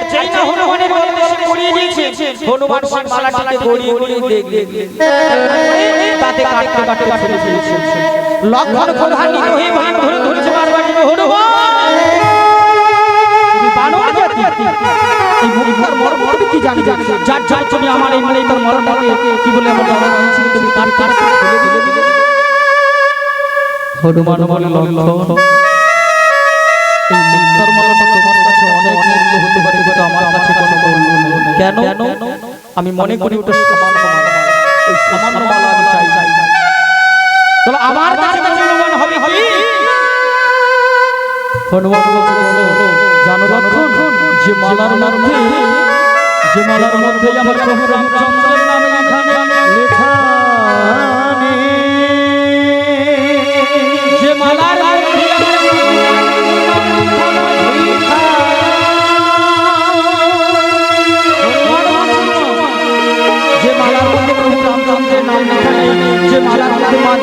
আর যেই না হনুমানের গলায় সে পরিয়ে দিয়েছে। হনুমান সেই মালাটাকে গড়িয়ে গড়িয়ে দেখলেন তাতে কাটতে কাটতে ফেলে দিয়েছে লক্ষণ প্রধানিত হয়ে ভাঙ ধরে ধরেছে বারবার হনুমান! তুমি বানর জাতি। এই মুখটার মর্ম তুমি কি জানি যার যার তুমি আমার এই মানে তার মরণটাকে কি বলে আমার বাবা বলছিল তুমি দিলে দিলে? হনুমান বলে, লক্ষণ! এই মুক্তার মালা তোমার কাছে অনেক মূল্য হতে পারে কিন্তু আমার কাছে কোনো মূল্য নেই। কেন? আমি মনে করি ওটা সামান্য মালা। ওই সামান্য মালা আমি চাই। চাই। তাহলে আমার কাছে মূল্যবান হবে কি? হনুমান বলছে জানো লক্ষণ যে মালার মধ্যে যে মালার মধ্যে আমার প্রভু যে মা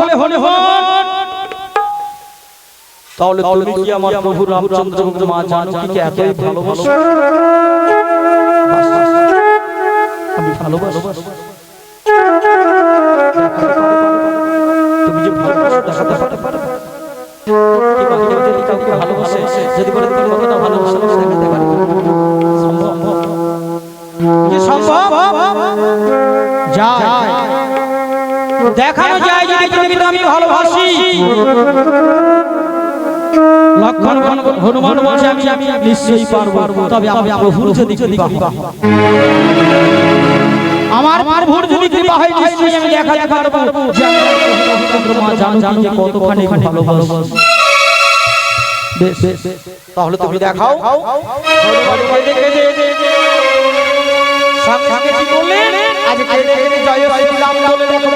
বলে হলে হন তাহলে তুমি কি আমার প্রভু রামচন্দ্র মা জানকীকে এতই ভালোবাসো? আমি ভালোবাসো। তুমি যে ভালোবাসো, দেখাতে পারো? দেখানো যায় যদি প্রকৃত আমি ভালোবাসি লক্ষণ হনুমান বলছে আমি আমি নিশ্চয়ই পারব তবে আমি প্রভুর যদি কৃপা হয়। আমার প্রভুর যদি কৃপা হয় নিশ্চয়ই আমি দেখাতে পারব মা জানো যে কতখানি ভালোবাসি বেশ তাহলে তুমি দেখাও। সঙ্গে কি করলেন আজ জয় শ্রীরাম বলে দেখো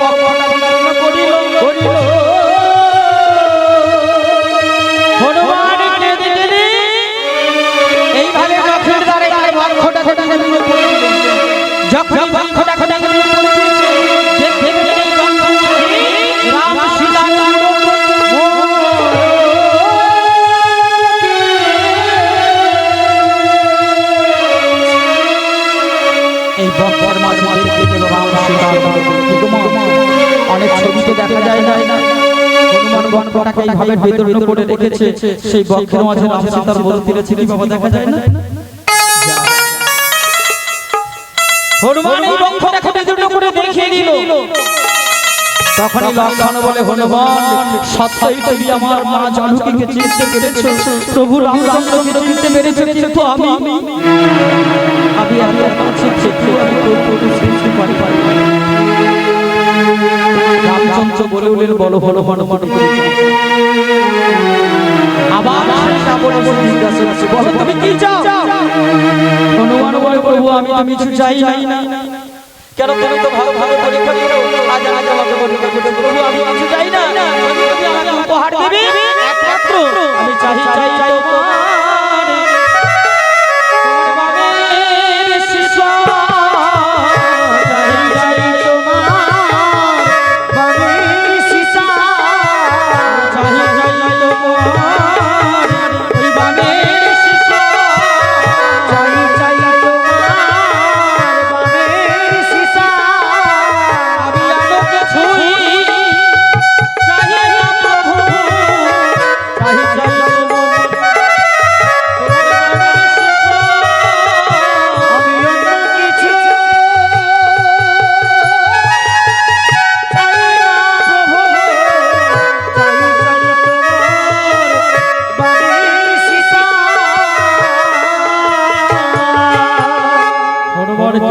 বক্ষটাকে এইভাবে বিতরণ করে রেখেছে সেই বক্ষের মাঝে রাম সীতার বাবা দেখা যায় না? হনুমান এই বক্ষটাকে বিতরণ করে দেখিয়ে দিল তখনই লক্ষণ বলে হনুমান সত্যই তুমি আমার মা জানকীকে চিনতে পেরেছ। প্রভু রামচন্দ্রকে চিনতে পেরেছ কিন্তু আমি। আমি। কাছে আমি তোর প্রতি সৃষ্টি পারি রামচন্দ্র বলে উঠলেন বলো বলো হনুমান করেছে আবার বলে বলে জিজ্ঞাসা করছে বলো তুমি কি চাও হনুমান বলে প্রভু আমি কিছু চাই না কেন তুমি তো ভালো ভালো পরীক্ষা আজ আজ আমাকে পরীক্ষা করতে প্রভু আমি কিছু চাই না তুমি আমাকে উপহার দেবে একমাত্র আমি চাই চাই চাই তোমার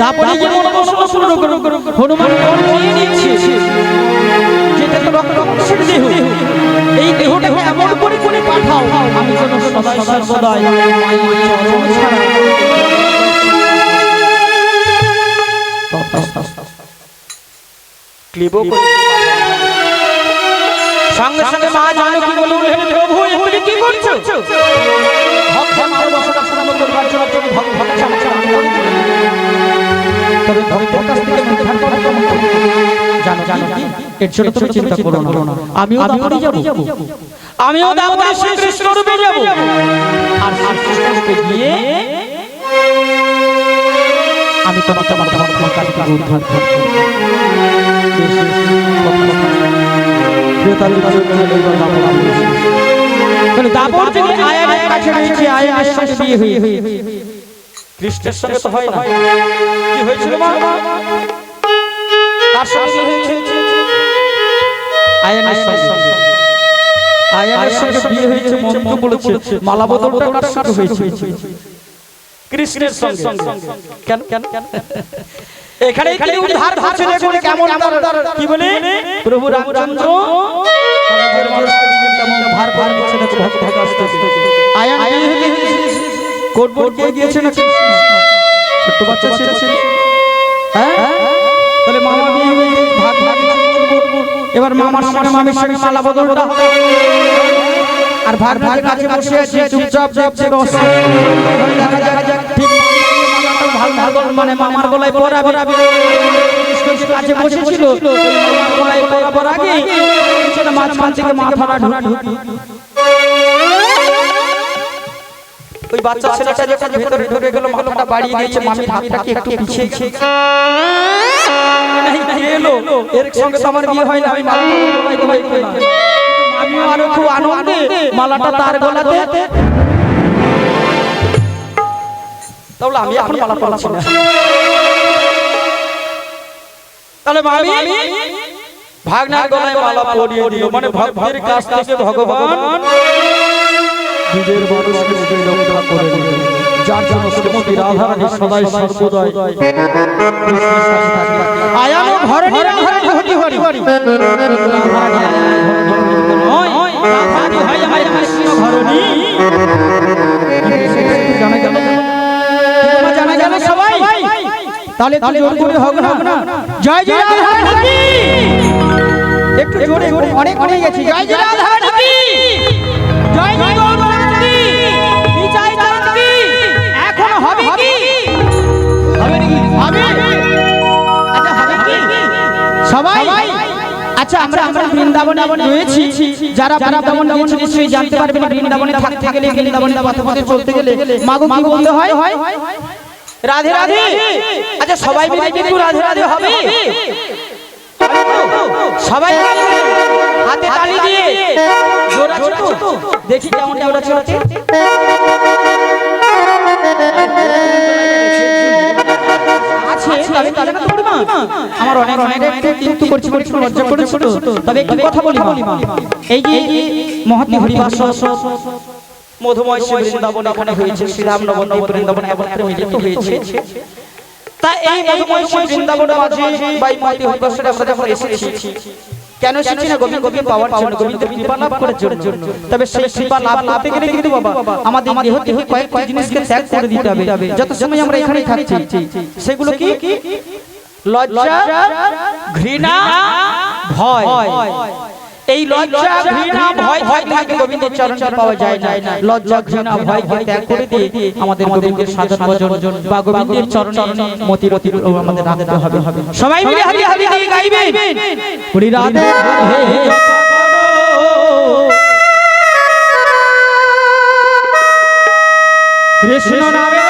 দাপরে যে মনোবাসনা শুরু করো হনুমান নিয়ে নিচ্ছে যেটা তো রক্তের দেহ। এই দেহটাকে এমন করে করে করে সঙ্গে সঙ্গে মা জানকী বললেন হে প্রভু এ তুমি কি করছ? ভক্ত মার বসনা শুনব করবার জন্য তুমি ভক্ত ভক্ত তবে ভক্তের কাছ থেকে উদ্ধার করা। জানো জানো কি? এর জন্য তুমি চিন্তা করো না। আমিও দাপরে যাব। আমিও দাপরে শ্রী রূপে যাব। আর শ্রী রূপে গিয়ে আমি তোমার তোমার ভক্তের কাছ থেকে উদ্ধার করব। দাপর আমি এসেছি। তাহলে দাপর থেকে আয়ানের কাছে রয়েছে আয়ানের সঙ্গে বিয়ে হয়ে কৃষ্ণের সঙ্গে তো হয় না। কি হয়েছিল মা? তার সঙ্গে হয়েছে। আয়ানের সঙ্গে আয়ানের সঙ্গে বিয়ে হয়েছে মন্ত্র বলেছে। মালা বদলটা কার সঙ্গে হয়েছে? কৃষ্ণের সঙ্গে। কেন? কেন? কেন? এখানে এখানে উদ্ধার করছে দেখুন কেমন তার কি বলে? প্রভু রামচন্দ্র। ভার ভার করছে ভক্ত ভক্ত আয়ান কোট ছোট্ট বাচ্চা ছেলে ছেলে। হ্যাঁ? তাহলে মামা বিয়ে ভাগ ভাগ এবার মামার সঙ্গে মামির সঙ্গে মালা বদলটা আর ভাগ ভাগের কাছে বসে আছে চুপচাপ দেখছে দেখা যাক মানে মামার গলায় পরাবে। কৃষ্ণ কাছে বসেছিল। মামার গলায় পরাবার আগে মাঝখান থেকে মাথাটা ঢুকি। ওই বাচ্চা ছেলেটা যখন ভেতরে ঢুকে গেল মাথাটা বাড়িয়ে দিয়েছে মামির হাতটা একটু পিছিয়ে গেছে। নাই, কে এলো? এর সঙ্গে তো আমার বিয়ে হয় না আমি পেলাম। আরও খুব আনন্দে মালাটা তার গলাতে তাহলে আমি এখন মালা পড়াচ্ছি না তাহলে মামি ভাগনার গলায় মালা পরিয়ে দিল মানে ভক্তের কাছ থেকে ভগবান নিজের মানুষকে নিজে রক্ষা করে দিল যার জন্য শ্রীমতী রাধা রানী সদাই সর্বদাই রানী হরি হরি হরি নয়, হয় আমার কৃষ্ণ ঘরণী। জানা গেল তাহলে একটু জোর করে হোক না। জয় জয় রাধা রানী একটু জোরে অনেক অনেক গেছি। জয় জয় রাধা রানী জয় জয় গৌরবতী বিজয় জানকী এখন হবে কি? হবে নাকি হবে আচ্ছা হবে কি? সবাই? আচ্ছা আমরা আমরা বৃন্দাবনে রয়েছি। যারা বৃন্দাবন গিয়েছে নিশ্চয়ই জানতে পারবেন বৃন্দাবনে থাকতে গেলে বৃন্দাবনে পথে পথে চলতে গেলে মাগো কি বলতে হয়? রাধে রাধে। আচ্ছা সবাই মিলে কিন্তু রাধে রাধে হবে। সবাই হাতে তালি দিয়ে জোড়া ছোট। দেখি কেমন জোড়া ছোট আমার অনেক অনেক একটু কিন্তু করছি করছি লজ্জা করে ছোট তবে একটু কথা বলি মা। এই যে মহাত্মা হরিবাস মধুময় শ্রী বৃন্দাবন এখানে হয়েছে শ্রীরাম নবমী বৃন্দাবন একত্রে মিলিত হয়েছে তা এই মধুময় শ্রী বৃন্দাবন মাঝে বাই মাতি হরিবাসের আমরা যখন এসেছি। কেন এসেছি না গোবিন্দ গোবিন্দ পাওয়ার জন্য? গোবিন্দের কৃপা লাভ করার জন্য। তবে সেই কৃপা লাভ করতে গেলে কিন্তু বাবা আমাদের দেহ দেহ কয়েক কয়েক জিনিসকে ত্যাগ করে দিতে হবে। যত সময় আমরা এখানে থাকছি সেগুলো কি? লজ্জা ঘৃণা ভয়। এই লজ্জা ঘৃণা ভয় ভয় থাকে গোবিন্দের চরণ পাওয়া যায় না। লজ্জা ঘৃণা ভয় ভয় ত্যাগ করে দিয়ে আমাদের গোবিন্দের সাধন ভজন বা গোবিন্দের চরণে মতি রতি আমাদের রাখতে হবে। সবাই মিলে হারি হারি দিয়ে গাইবেন হরি রাধে রাধে। কৃষ্ণ নামে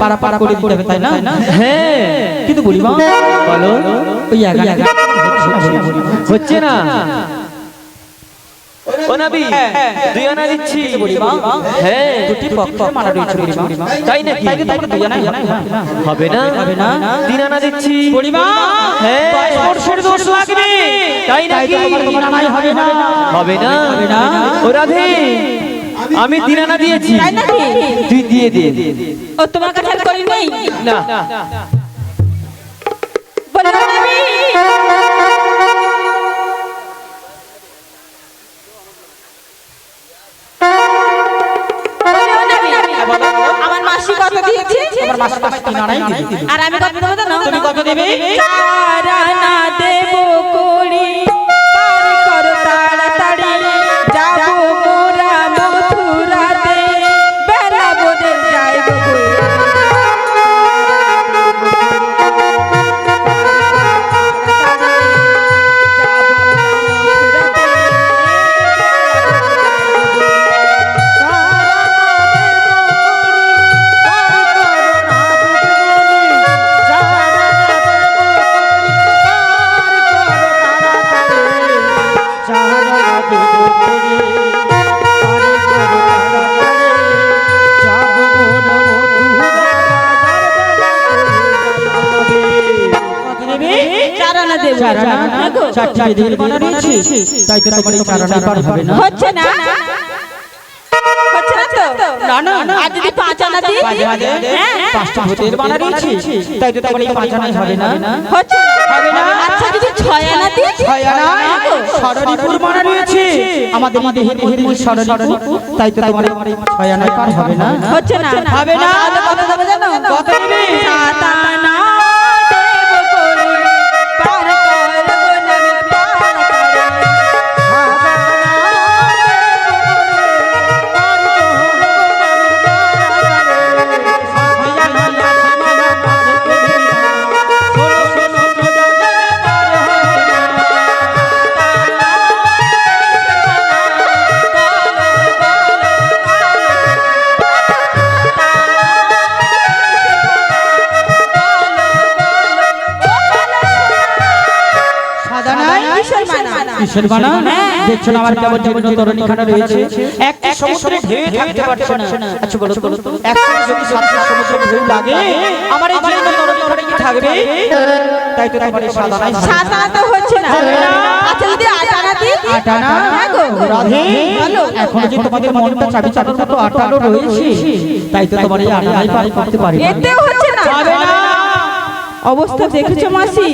পারা পারা করে দিতে হবে তাই না? হ্যাঁ। কিন্তু বুড়িমা বলো ওই আগা আগা হচ্ছে না। ও নাবি দুই আনা দিচ্ছি। হ্যাঁ। দুটি পক্ষে মারা রয়েছে বুড়িমা তাই নাকি? তাই তাই দুই জানাই হবে না। হবে না। তিন আনা দিচ্ছি। বুড়িমা হ্যাঁ। বর্ষের দোষ লাগবে তাই নাকি? হবে না। হবে না। হবে না। ও রাধে। আমি তিন আনা দিয়েছি। তাই নাকি? তুই দিয়ে দে ও তোমার কাছে করি নেই? না। আমার মাসি কত দিয়েছে? তোমার মাসে আনাই দিবি। আর আমি কত দেবো তুমি কত দেবে? চারটি দিন বানা রয়েছে তাই তো তোমার এই চারানা পার হবে না হচ্ছে না না তো না, না, না। আর যদি পাঁচ আনা দিই মাঝে মাঝে হ্যাঁ, হ্যাঁ। পাঁচটা ভূতের বানা রয়েছে তাই তো তোমার এই পাঁচ আনাই হবে না হচ্ছে না হবে না। আচ্ছা যদি ছয় আনা দিই ছয় আনায় ষড়রিপুর বানা রয়েছে আমাদের দেহে দেহে ষড়রিপুর তাই তো তোমার ছয় আনায় পার হবে না হচ্ছে না হবে না। কত দেবো কত দেবে? সাত আনা বানা? হ্যাঁ। আমার কেমন জীবন তরণী খানা রয়েছে? একটি সমুদ্রে ঢেউ থাকতে পারছে না আচ্ছা বলো বলো তো একসাথে যদি সাতটা সমুদ্র ঢেউ লাগে? আমার এই জীবন তরণী খানা কি থাকবে? তাই তো তোমার এই সাদা নাই তো হচ্ছে না। আচ্ছা যদি আট আটা না হ্যাঁ রাধে বলো। যে তোমাদের মনটা চাবি চাটার মতো আটানো রয়েছে তাই তো তোমার এই আটাই পার করতে পারি। এতেও হচ্ছে না। অবস্থা দেখেছ মাসি?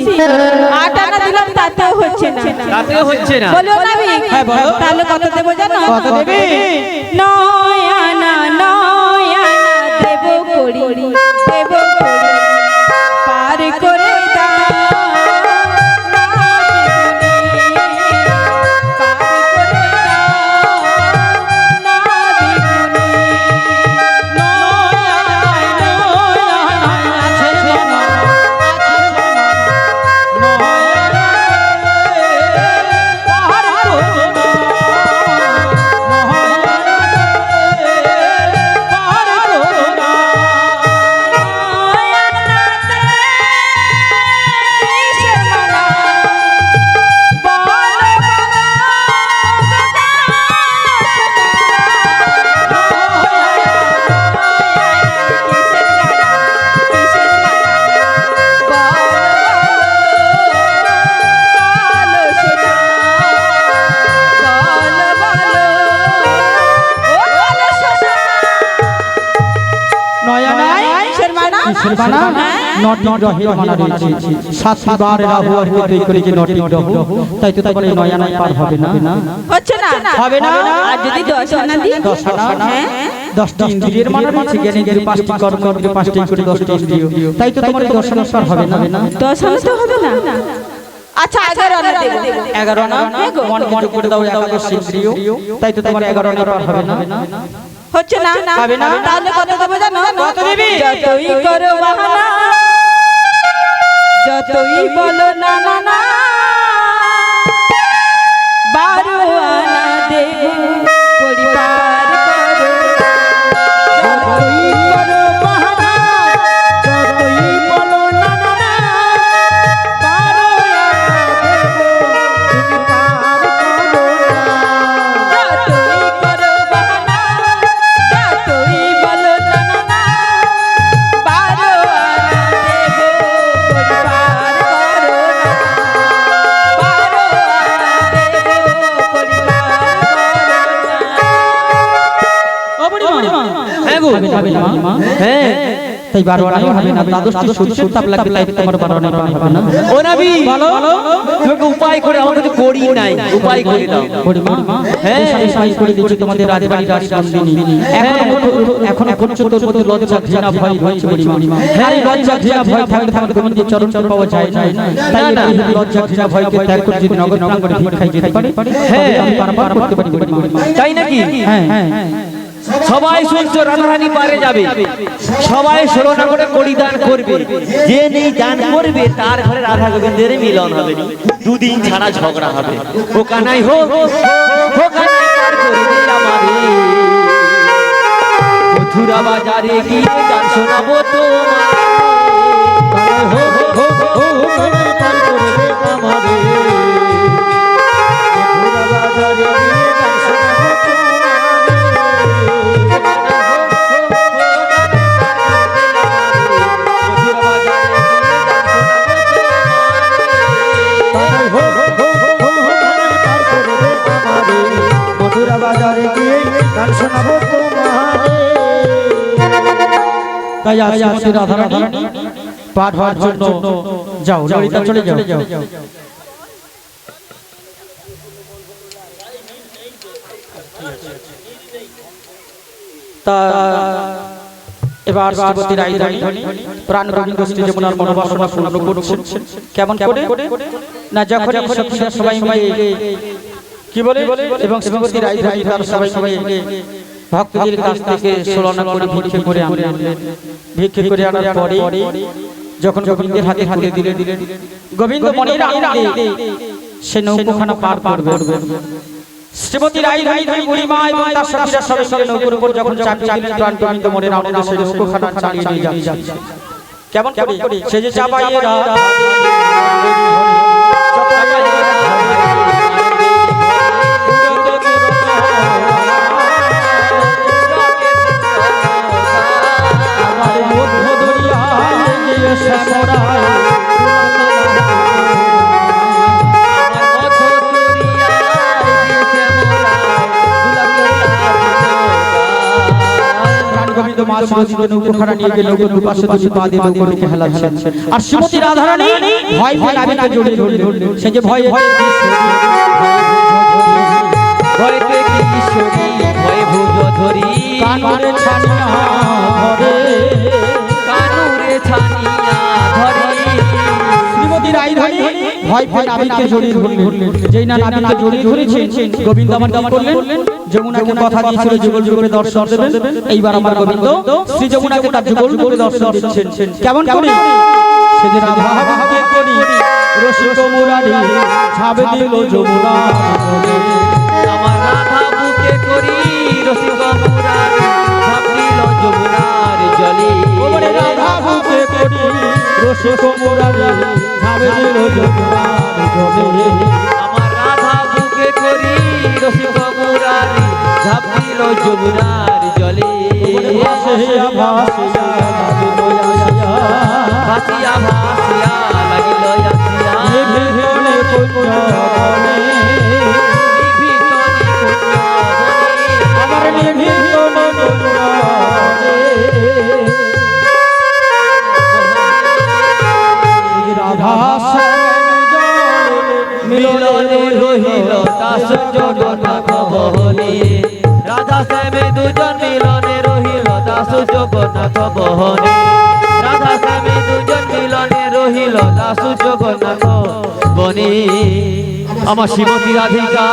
আট আনা দিলাম তাতেও হচ্ছে না। তাতেও হচ্ছে না। বলো না আমি হ্যাঁ, বলো। তাহলে কত দেবো জানো? কত দেবে? নয় আনা নয় আনা দেব করি। নট নট রহের মানা রয়েছে সাত সাতবার রাহু আর কেতু এই করে যে নটি গ্রহ। তাই তো এই নয়া পার হবে না। হচ্ছে না? হবে না। আর যদি দশ আনা দিই? দশ আনা হ্যাঁ দশটি ইন্দ্রিয়ের মানা রয়েছে জ্ঞানে জ্ঞানে পাঁচটি কর্ম ইন্দ্রিয় পাঁচটি করে দশটি ইন্দ্রিয় তাই তো তোমার দশ আনা পার হবে না। দশ আনা তো হবে না? আচ্ছা এগারো আনা দেবো। এগারো আনা মন মন করে দাও একাদশ ইন্দ্রিয় তাই তো তোমার এগারো আনা পার হবে না? হচ্ছে না? হবে না। তাহলে কত দেবো জানো? কত দিবি? যতই করো বাহানা। যতই বলো না না না। হবে না, মা। হ্যাঁ তাই বারো আনাই হবে না দ্বাদশটি সূর্যের তাপ লাগবে তাই তোমার বারো আনা হবে না। ও নবী বলো তোমাকে উপায় করে আমার কাছে করি নাই উপায় করে দাও। বলি মা হ্যাঁ। হ্যাঁ সাই করে দিচ্ছি তোমাদের রাজবাড়ি রাজনন্দিনী। এখন এখন এখন তোর প্রতি লজ্জা ঘৃণা ভয় রয়েছে বলি মা হ্যাঁ লজ্জা ঘৃণা ভয় থাকলে থাকলে গোবিন্দের চরণ চরণ পাওয়া যায় না। তাই না, লজ্জা ঘৃণা ভয়কে ত্যাগ করে যদি নগর নগর করে ভিক্ষায় যেতে পারে হ্যাঁ। হ্যাঁ আমি পারাপার করতে পারি বলি মা তাই নাকি? হ্যাঁ। হ্যাঁ। সবাই শুনছো, রাধারানী পারে যাবে। সবাই ষোলো করে কলিদান করবে। যে নেই দান করবে, তার ঘরে রাধা গোবিন্দের মিলন হবে দুদিন ছাড়া ঝগড়া হবে। ও কানাই হোক ও বাজারে গিয়ে গান শোনাবো মধুরা তাই আজ শ্রী রাধা রানী পাঠ হওয়ার জন্য যাও ললিতা চলে যাও। তা এবার শ্রীমতী রানী প্রাণ গোবিন্দ শ্রী যমুনার মনোবাসনা পূর্ণ করছেন। কেমন করে? না যখন সবাই মিলে কি বলে? এবং শ্রীমতী রাই রানী তার সবাই সবাই ভক্তদের কাছ থেকে সোলনা করে ভিক্ষে করে আনলেন ভিক্ষে করে আনার পরে যখন গোবিন্দের হাতে হাতে দিলে দিলেন গোবিন্দ মনের আনন্দে সে নৌকোখানা পার পার করবে শ্রীমতী রাই রাই রাই বুড়িমা এবং তার সখীরা নৌকোর উপর যখন চাপি দিলেন প্রাণ গোবিন্দ মনের আনন্দে সে নৌকোখানা চালিয়ে নিয়ে যাচ্ছে কেমন করে সে যে চাপাইয়ে আর শ্রীমতী রাধারানী ভয় ভয় রাবিনা জড়িয়ে ধরলেন। সে যে ভয় ভয় ধরি? শ্রীমতী রাধারানী ভয় ভয় নাবিকে জড়িয়ে ধরলেন। যেই না নাবিকে জড়িয়ে ধরেছেন গোবিন্দ আমার কি করলেন। যমুনাকে কথা দিয়েছিল যুগল যুগলে দর্শন দেবেন। এইবার আমার গোবিন্দ শ্রী যমুনাকে তার যুগল যুগলে দর্শন দিচ্ছেন। কেমন করে? সে রাধা ভাবকে করি। রসিক মুরারি ছাবে দিল যমুনা। আমার রাধা বুকে করি রসিক মুরারি ঝাঁপিল যমুনার জলে। রাধা ভাবকে করি রসিক মুরারি দিল আমার রাধা বুকে করি রসিক মুরারি ঝাঁপিল যমুনার জলে। ভাসিয়া ভাসিয়া লাগিল নিভিতনে কুঞ্জবনে ভিতরে কুঞ্জবনে আমার নিভিতনে মিলনে রহিল দাস জগন্নাথ বহনে রাধা শ্যামে দুজন মিলনে রহিল দাস জগন্নাথ বহনে রাধা শ্যামে দুজন মিলনে রহিল দাস জগন্নাথ বনে আমার শ্রীমতী রাধিকা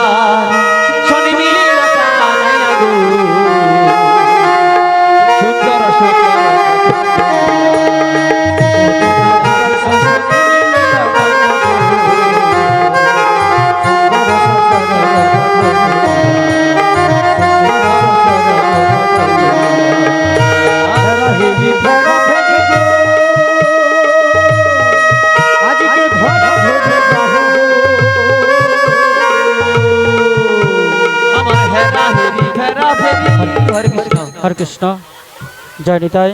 জয় নিতাই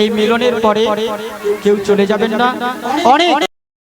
এই মিলনের পরে কেউ চলে যাবেন না। অনেক